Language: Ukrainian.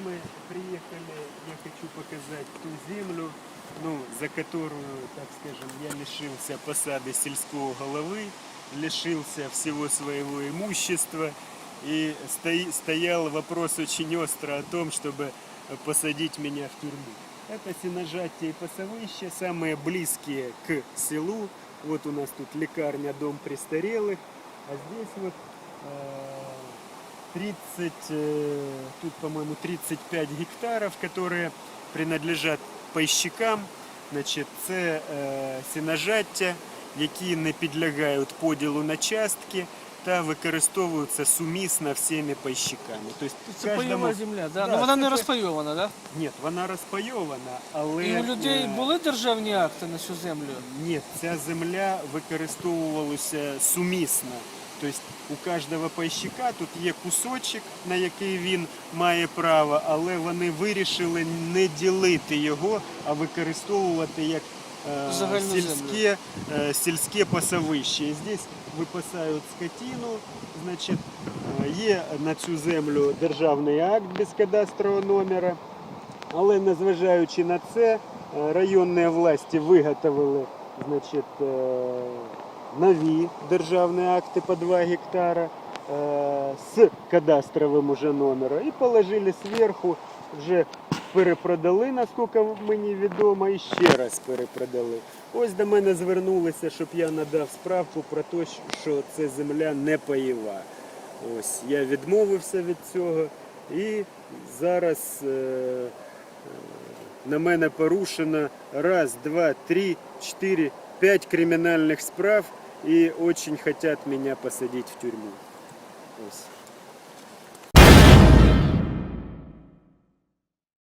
мы приехали, я хочу показать ту землю, ну, за которую, так скажем, я лишился посады сельского головы, лишился всего своего имущества. И стоял вопрос очень остро о том, чтобы посадить меня в тюрьму. Это сеножатие и пасовище, самые близкие к селу. Вот у нас тут лекарня, дом престарелых. А здесь вот э, 30, э, тут, по-моему, 35 гектаров, которые принадлежат пайщикам. Значить, це е, сіножаття, які не підлягають поділу на частки та використовуються сумісно всіми пайщиками. Тобто, Це кожному- пайова земля, да? Да, ну вона це не розпайована, да? Ні, вона розпайована, але І у людей е, були державні акти на цю землю? ні, ця земля використовувалася сумісно. Тобто у кожного пайщика тут є кусочок, на який він має право, але вони вирішили не ділити його, а використовувати як е, сільське, е, сільське пасовище. І здесь випасають скотину, значить, е, є на цю землю державний акт без кадастрового номера. Але незважаючи на це, е, районні власті виготовили значить, е, нові державні акти по 2 гектара е, з кадастровим уже номером і положили зверху, вже перепродали, наскільки мені відомо, і ще раз перепродали. Ось до мене звернулися, щоб я надав справку про те, що це земля не паєва. Ось я відмовився від цього і зараз е, на мене порушено раз, два, три, чотири, п'ять кримінальних справ і очень хотят меня посадить в тюрьму.